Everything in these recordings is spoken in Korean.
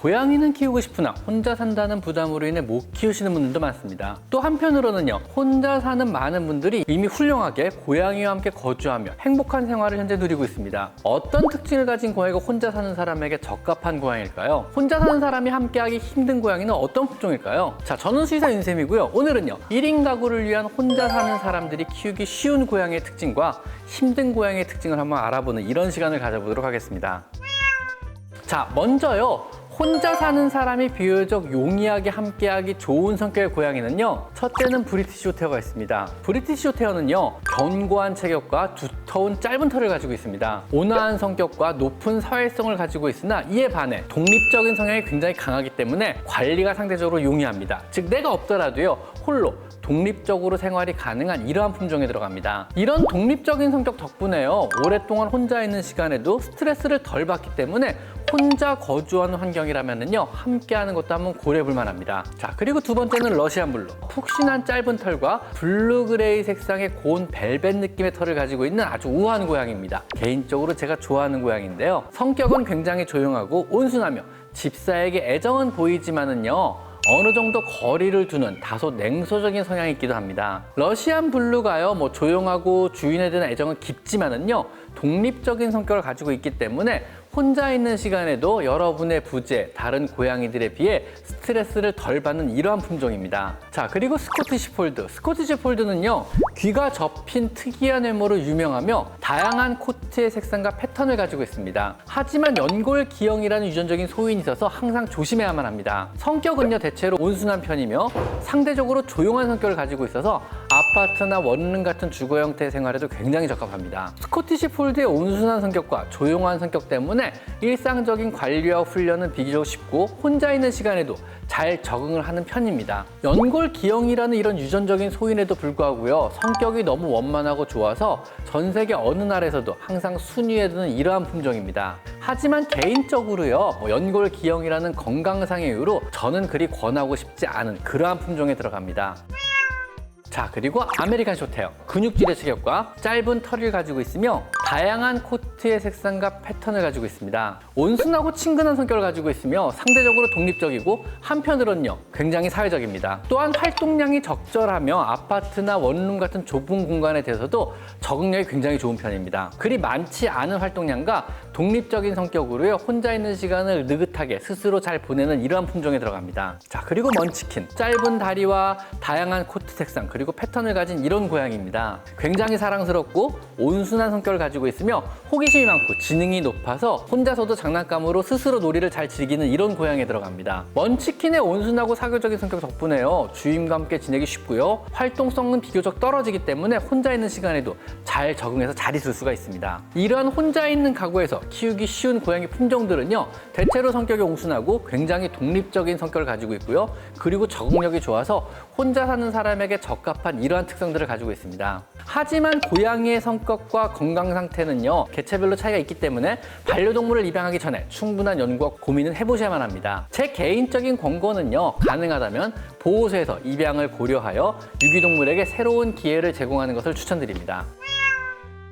고양이는 키우고 싶으나 혼자 산다는 부담으로 인해 못 키우시는 분들도 많습니다. 또 한편으로는요, 혼자 사는 많은 분들이 이미 훌륭하게 고양이와 함께 거주하며 행복한 생활을 현재 누리고 있습니다. 어떤 특징을 가진 고양이가 혼자 사는 사람에게 적합한 고양이일까요? 혼자 사는 사람이 함께하기 힘든 고양이는 어떤 품종일까요? 자, 저는 수의사 윤쌤이고요. 오늘은요, 1인 가구를 위한 혼자 사는 사람들이 키우기 쉬운 고양이의 특징과 힘든 고양이의 특징을 한번 알아보는 이런 시간을 가져보도록 하겠습니다. 자, 먼저요. 혼자 사는 사람이 비교적 용이하게 함께하기 좋은 성격의 고양이는요. 첫째는 브리티시 쇼테어가 있습니다. 브리티시 쇼테어는요. 견고한 체격과 두터운 짧은 털을 가지고 있습니다. 온화한 성격과 높은 사회성을 가지고 있으나 이에 반해 독립적인 성향이 굉장히 강하기 때문에 관리가 상대적으로 용이합니다. 즉 내가 없더라도요. 홀로 독립적으로 생활이 가능한 이러한 품종에 들어갑니다. 이런 독립적인 성격 덕분에요. 오랫동안 혼자 있는 시간에도 스트레스를 덜 받기 때문에 혼자 거주하는 환경이라면요 함께하는 것도 한번 고려해 볼 만합니다. 자 그리고 두 번째는 러시안 블루. 푹신한 짧은 털과 블루 그레이 색상의 고운 벨벳 느낌의 털을 가지고 있는 아주 우아한 고양이입니다. 개인적으로 제가 좋아하는 고양이인데요. 성격은 굉장히 조용하고 온순하며 집사에게 애정은 보이지만은요. 어느 정도 거리를 두는 다소 냉소적인 성향이 있기도 합니다. 러시안 블루가요, 뭐 조용하고 주인에 대한 애정은 깊지만은요, 독립적인 성격을 가지고 있기 때문에 혼자 있는 시간에도 여러분의 부재, 다른 고양이들에 비해 스트레스를 덜 받는 이러한 품종입니다. 자, 그리고 스코티시 폴드. 스코티시 폴드는요, 귀가 접힌 특이한 외모로 유명하며 다양한 코트의 색상과 패턴을 가지고 있습니다. 하지만 연골 기형이라는 유전적인 소인이 있어서 항상 조심해야만 합니다. 성격은요, 대체로 온순한 편이며 상대적으로 조용한 성격을 가지고 있어서 아파트나 원룸 같은 주거 형태의 생활에도 굉장히 적합합니다. 스코티시 폴드의 온순한 성격과 조용한 성격 때문에 일상적인 관리와 훈련은 비교적 쉽고 혼자 있는 시간에도 잘 적응을 하는 편입니다. 연골 기형이라는 이런 유전적인 소인에도 불구하고요. 성격이 너무 원만하고 좋아서 전 세계 어느 나라에서도 항상 순위에 드는 이러한 품종입니다. 하지만 개인적으로요. 뭐 연골 기형이라는 건강상의 이유로 저는 그리 권하고 싶지 않은 그러한 품종에 들어갑니다. 자 그리고 아메리칸 쇼테어 근육질의 체격과 짧은 털을 가지고 있으며 다양한 코트의 색상과 패턴을 가지고 있습니다. 온순하고 친근한 성격을 가지고 있으며 상대적으로 독립적이고 한편으로는요 굉장히 사회적입니다. 또한 활동량이 적절하며 아파트나 원룸 같은 좁은 공간에 대해서도 적응력이 굉장히 좋은 편입니다. 그리 많지 않은 활동량과 독립적인 성격으로요 혼자 있는 시간을 느긋하게 스스로 잘 보내는 이러한 품종에 들어갑니다 자 그리고 먼치킨 짧은 다리와 다양한 코트 색상 그리고 패턴을 가진 이런 고양이입니다. 굉장히 사랑스럽고 온순한 성격을 가지고 있으며 호기심이 많고 지능이 높아서 혼자서도 장난감으로 스스로 놀이를 잘 즐기는 이런 고양이에 들어갑니다. 먼치킨의 온순하고 사교적인 성격 덕분에요. 주인과 함께 지내기 쉽고요. 활동성은 비교적 떨어지기 때문에 혼자 있는 시간에도 잘 적응해서 잘 있을 수가 있습니다. 이러한 혼자 있는 가구에서 키우기 쉬운 고양이 품종들은요. 대체로 성격이 온순하고 굉장히 독립적인 성격을 가지고 있고요. 그리고 적응력이 좋아서 혼자 사는 사람에게 적합한 이러한 특성들을 가지고 있습니다. 하지만 고양이의 성격과 건강 상태는요, 개체별로 차이가 있기 때문에 반려동물을 입양하기 전에 충분한 연구와 고민을 해보셔야만 합니다. 제 개인적인 권고는요, 가능하다면 보호소에서 입양을 고려하여 유기동물에게 새로운 기회를 제공하는 것을 추천드립니다.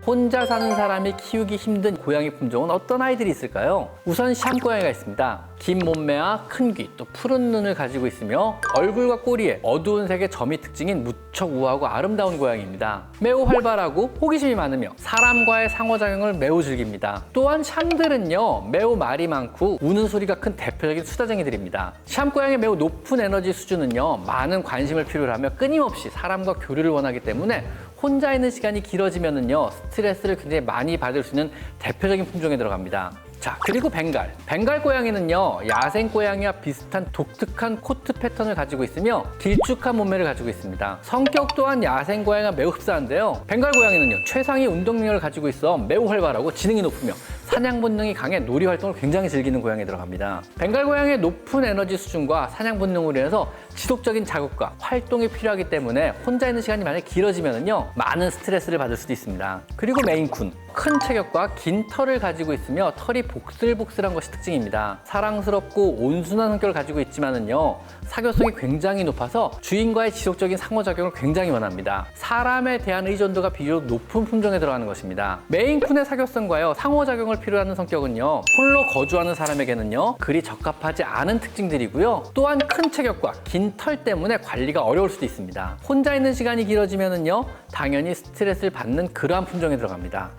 혼자 사는 사람이 키우기 힘든 고양이 품종은 어떤 아이들이 있을까요? 우선 샴고양이가 있습니다. 긴 몸매와 큰 귀, 또 푸른 눈을 가지고 있으며 얼굴과 꼬리에 어두운 색의 점이 특징인 무척 우아하고 아름다운 고양이입니다. 매우 활발하고 호기심이 많으며 사람과의 상호작용을 매우 즐깁니다. 또한 샴들은요, 매우 말이 많고 우는 소리가 큰 대표적인 수다쟁이들입니다. 샴고양이의 매우 높은 에너지 수준은요, 많은 관심을 필요로 하며 끊임없이 사람과 교류를 원하기 때문에 혼자 있는 시간이 길어지면은요 스트레스를 굉장히 많이 받을 수 있는 대표적인 품종에 들어갑니다. 자 그리고 벵갈 벵갈 고양이는요 야생 고양이와 비슷한 독특한 코트 패턴을 가지고 있으며 길쭉한 몸매를 가지고 있습니다 성격 또한 야생 고양이가 매우 흡사한데요 벵갈 고양이는요 최상의 운동 능력을 가지고 있어 매우 활발하고 지능이 높으며 사냥 본능이 강해 놀이 활동을 굉장히 즐기는 고양이에 들어갑니다 벵갈 고양이의 높은 에너지 수준과 사냥 본능으로 인해서 지속적인 자극과 활동이 필요하기 때문에 혼자 있는 시간이 만약 길어지면은요 많은 스트레스를 받을 수도 있습니다 그리고 메인쿤 큰 체격과 긴 털을 가지고 있으며 털이 복슬복슬한 것이 특징입니다. 사랑스럽고 온순한 성격을 가지고 있지만은요, 사교성이 굉장히 높아서 주인과의 지속적인 상호작용을 굉장히 원합니다. 사람에 대한 의존도가 비교적 높은 품종에 들어가는 것입니다. 메인쿤의 사교성과요, 상호작용을 필요로 하는 성격은요, 홀로 거주하는 사람에게는요, 그리 적합하지 않은 특징들이고요. 또한 큰 체격과 긴 털 때문에 관리가 어려울 수도 있습니다. 혼자 있는 시간이 길어지면은요, 당연히 스트레스를 받는 그러한 품종에 들어갑니다.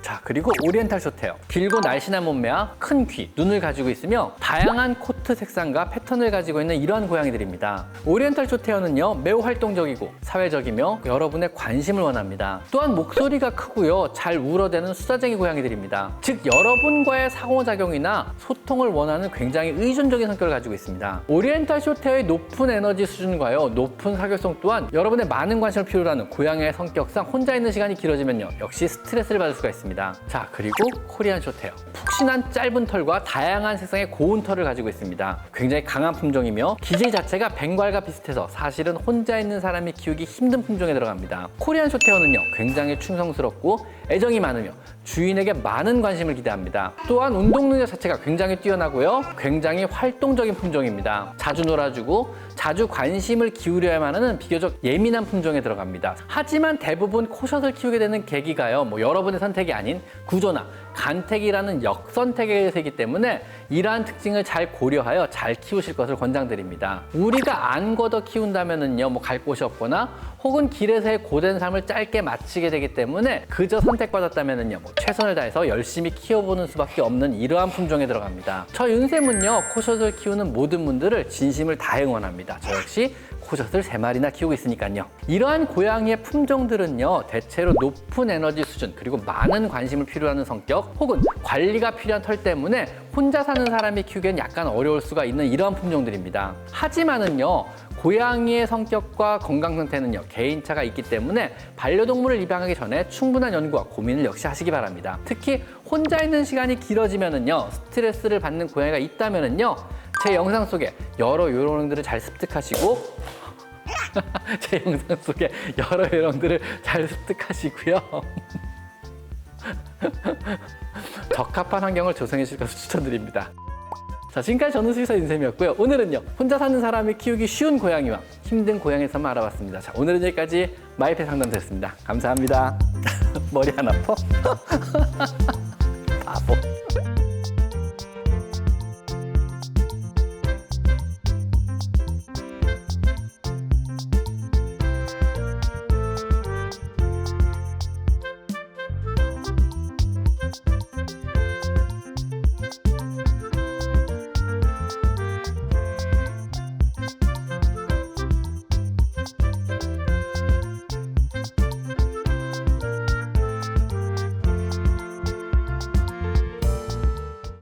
자, 그리고 오리엔탈 쇼테어. 길고 날씬한 몸매와 큰 귀, 눈을 가지고 있으며 다양한 코트 색상과 패턴을 가지고 있는 이러한 고양이들입니다. 오리엔탈 쇼테어는요, 매우 활동적이고 사회적이며 여러분의 관심을 원합니다. 또한 목소리가 크고요, 잘 울어대는 수다쟁이 고양이들입니다. 즉, 여러분과의 상호작용이나 소통을 원하는 굉장히 의존적인 성격을 가지고 있습니다. 오리엔탈 쇼테어의 높은 에너지 수준과요, 높은 사교성 또한 여러분의 많은 관심을 필요로 하는 고양이의 성격상 혼자 있는 시간이 길어지면요, 역시 스트레스를 받을 수가 있습니다. 자, 그리고 코리안 쇼테어. 푹신한 짧은 털과 다양한 색상의 고운 털을 가지고 있습니다. 굉장히 강한 품종이며 기질 자체가 벵갈과 비슷해서 사실은 혼자 있는 사람이 키우기 힘든 품종에 들어갑니다. 코리안 쇼테어는요, 굉장히 충성스럽고 애정이 많으며 주인에게 많은 관심을 기대합니다. 또한 운동 능력 자체가 굉장히 뛰어나고요. 굉장히 활동적인 품종입니다. 자주 놀아주고 자주 관심을 기울여야만 하는 비교적 예민한 품종에 들어갑니다. 하지만 대부분 코숏을 키우게 되는 계기가요. 뭐 여러분의 선택이 아닌 구조나 간택이라는 역선택에 의해서이기 때문에 이러한 특징을 잘 고려하여 잘 키우실 것을 권장드립니다. 우리가 안 걷어 키운다면은요, 뭐 갈 곳이 없거나 혹은 길에서의 고된 삶을 짧게 마치게 되기 때문에 그저 선택받았다면은요, 뭐 최선을 다해서 열심히 키워보는 수밖에 없는 이러한 품종에 들어갑니다. 저 윤쌤은요, 코숏을 키우는 모든 분들을 진심을 다해 응원합니다. 저 역시 코숏을 세마리나 키우고 있으니까요. 이러한 고양이의 품종들은요, 대체로 높은 에너지 수준, 그리고 많은 관심을 필요하는 성격, 혹은 관리가 필요한 털 때문에 혼자 사는 사람이 키우기엔 약간 어려울 수가 있는 이러한 품종들입니다. 하지만은요, 고양이의 성격과 건강 상태는요, 개인차가 있기 때문에 반려동물을 입양하기 전에 충분한 연구와 고민을 역시 하시기 바랍니다. 특히 혼자 있는 시간이 길어지면은요, 스트레스를 받는 고양이가 있다면은요, 제 영상 속에 여러 요령들을 잘 습득하시고 제 영상 속에 여러 요령들을 잘 습득하시고요. 적합한 환경을 조성해 주실 것을 추천드립니다. 자, 지금까지 저는 수의사 윤쌤이었고요. 오늘은요, 혼자 사는 사람이 키우기 쉬운 고양이와 힘든 고양이 삶을 알아봤습니다. 자, 오늘은 여기까지 마이페 상담 됐습니다. 감사합니다. 머리 안 아파?